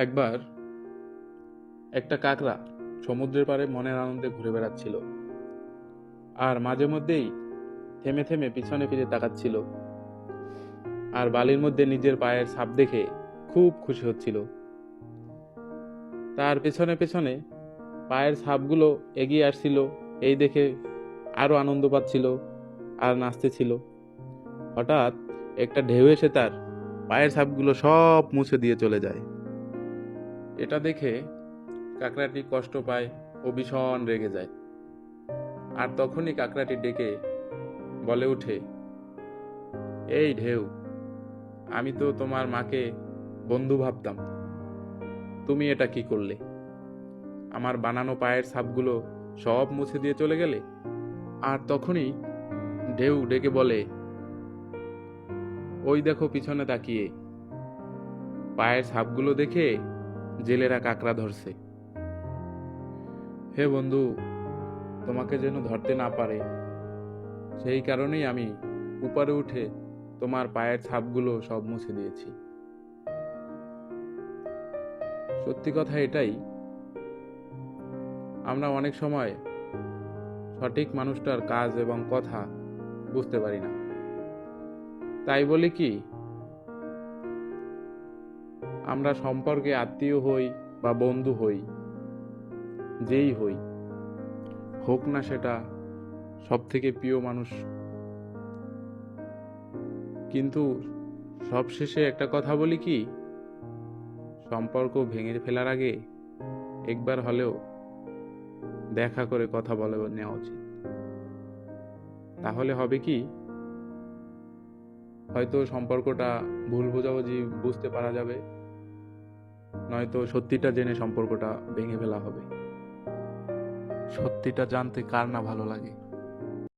একবার একটা কাকড়া সমুদ্রের পাড়ে মনের আনন্দে ঘুরে বেড়াচ্ছিল। আর মাঝে মধ্যেই থেমে থেমে পিছনে ফিরে তাকাচ্ছিল। আর বালির মধ্যে নিজের পায়ের ছাপ দেখে খুব খুশি হচ্ছিল। তার পেছনে পেছনে পায়ের ছাপগুলো এগিয়ে আসছিল, এই দেখে আরও আনন্দ পাচ্ছিল আর নাচতেছিল। হঠাৎ একটা ঢেউ এসে তার পায়ের ছাপগুলো সব মুছে দিয়ে চলে যায়। এটা দেখে কাকড়াটি কষ্ট পায় ও ভীষণ রেগে যায়। আর তখনই কাকড়াটি ডেকে বলে ওঠে, এই ঢেউ, আমি তো তোমার মাকে বন্ধু ভাবতাম। তুমি এটা কি করলে? আমার বানানো পায়ের ছাপগুলো সব মুছে দিয়ে চলে গেলে? আর তখনই ঢেউ ডেকে বলে, ওই দেখো পিছনে তাকিয়ে। পায়ের ছাপগুলো দেখে জেলেরা কাকড়া ধরছে। হে বন্ধু, তোমাকে যেন ধরতে না পারে, সেই কারণেই আমি উপরে উঠে তোমার পায়ের ছাপগুলো সব মুছে দিয়েছি। সত্যি কথা এটাই, আমরা অনেক সময় সঠিক মানুষটার কাজ এবং কথা বুঝতে পারি না। তাই বলি কি আমরা সম্পর্কে আত্মীয় হই বা বন্ধু হই, যেই হই, হোক না সেটা সব থেকে প্রিয় মানুষ। কিন্তু সবশেষে একটা কথা বলি কি, সম্পর্ক ভেঙে ফেলার আগে একবার হলেও দেখা করে কথা বলে নেওয়া উচিত। তাহলে হবে কি, হয়তো সম্পর্কটা ভুল বোঝাবুঝি বুঝতে পারা যাবে। নয়তো সত্যিটা জেনে সম্পর্কটা ভেঙে ফেলা হবে। সত্যিটা জানতে কার না ভালো লাগে?